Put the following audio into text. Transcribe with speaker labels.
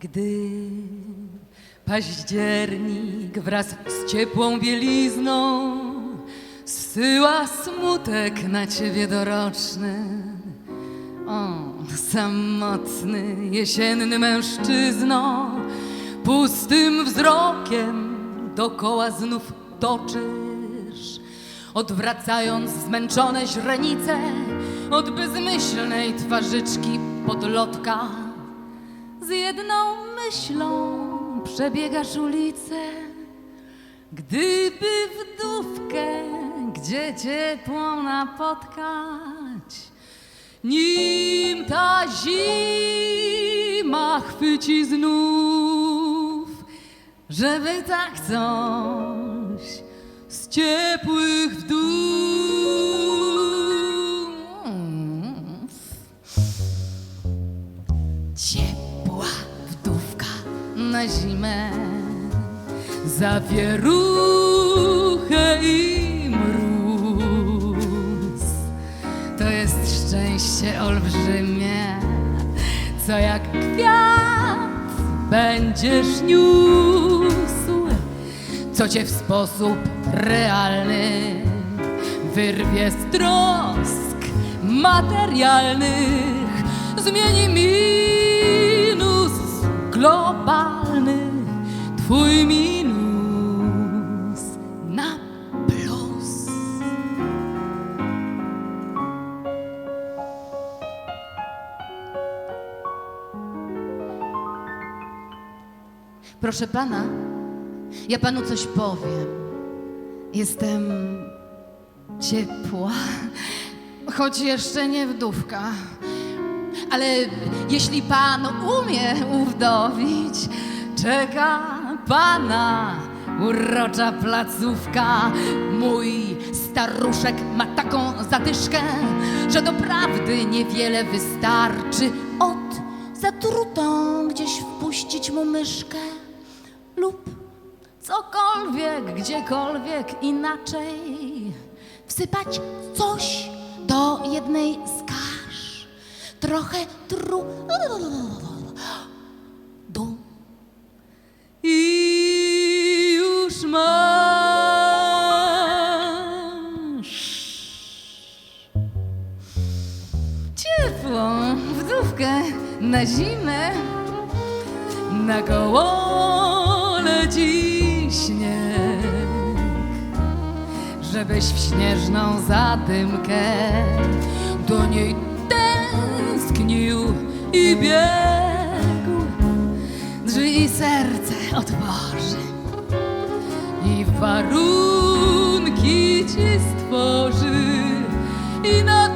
Speaker 1: Gdy październik wraz z ciepłą bielizną zsyła smutek na ciebie doroczny. O, samotny, jesienny mężczyzno, pustym wzrokiem dokoła znów toczysz, odwracając zmęczone źrenice od bezmyślnej twarzyczki podlotka. Z jedną myślą przebiegasz ulicę, gdyby wdówkę gdzie ciepło napotkać. Nim ta zima chwyci znów, żeby tak coś z ciepłych wdów. Ciepła wdówka na zimę Zawieruchę i szczęście olbrzymie Co jak kwiat będziesz niósł Co cię w sposób realny Wyrwie z trosk materialnych Zmieni minus globalny Twój minus Proszę pana, ja panu coś powiem. Jestem ciepła, choć jeszcze nie wdówka. Ale jeśli pan umie uwdowić, czeka pana urocza placówka. Mój staruszek ma taką zadyszkę, że doprawdy niewiele wystarczy od zatrutą gdzieś wpuścić mu myszkę lub cokolwiek, gdziekolwiek inaczej wsypać coś do jednej z kasz. Trochę tru... Du. I już masz ciepłą wdówkę na zimę. Na koło leci śnieg, żebyś w śnieżną zadymkę do niej tęsknił i biegł. Drzwi serce otworzy i warunki ci stworzy i na